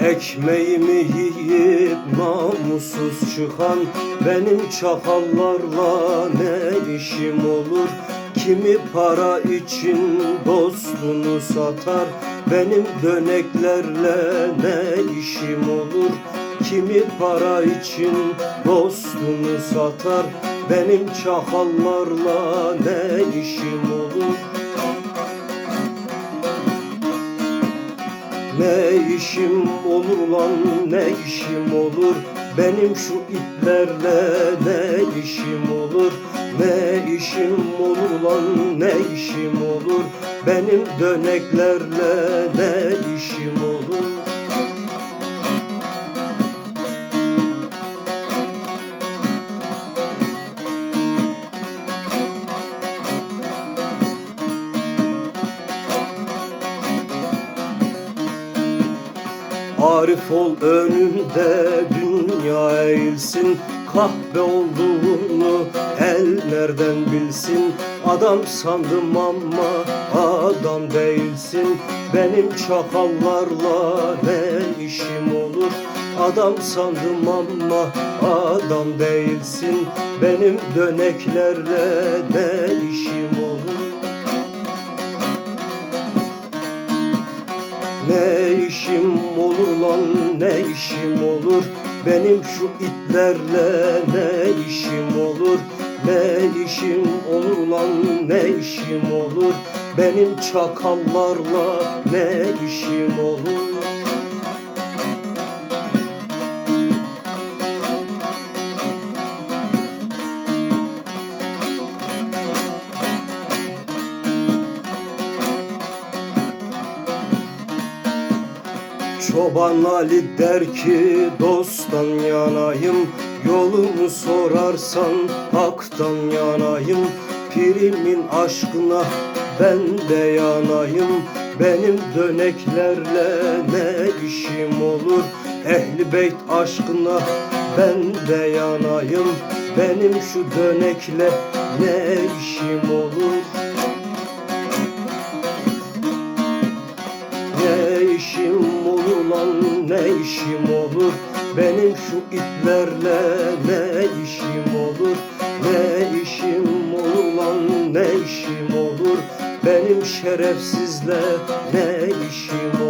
Ekmeğimi yiyip namussuz çıkan Benim çakallarla ne işim olur? Kimi para için dostunu satar? Benim döneklerle ne işim olur? Kimi para için dostunu satar? Benim çakallarla ne işim olur Ne işim olur lan ne işim olur? Benim şu iplerle ne işim olur? Ne işim olur lan ne işim olur? Benim döneklerle ne işim olur Arif ol önünde dünya eğilsin. Kahve olduğunu el nereden bilsin. Adam sandım ama adam değilsin. Benim çakallarla ne işim olur? Adam sandım ama adam değilsin. Benim döneklerle ne işim olur Ne işim olur lan ne işim olur? Benim şu itlerle ne işim olur? Ne işim olur lan ne işim olur? Benim çakallarla ne işim olur Çoban Ali der ki dosttan yanayım Yolumu sorarsan haktan yanayım. Pirimin aşkına ben de yanayım Benim döneklerle ne işim olur? Ehli beyt aşkına ben de yanayım Benim şu dönekle ne işim ne işim olur? Benim şu itlerle ne işim olur? Ne işim olur lan ne işim olur? Benim şerefsizle ne işim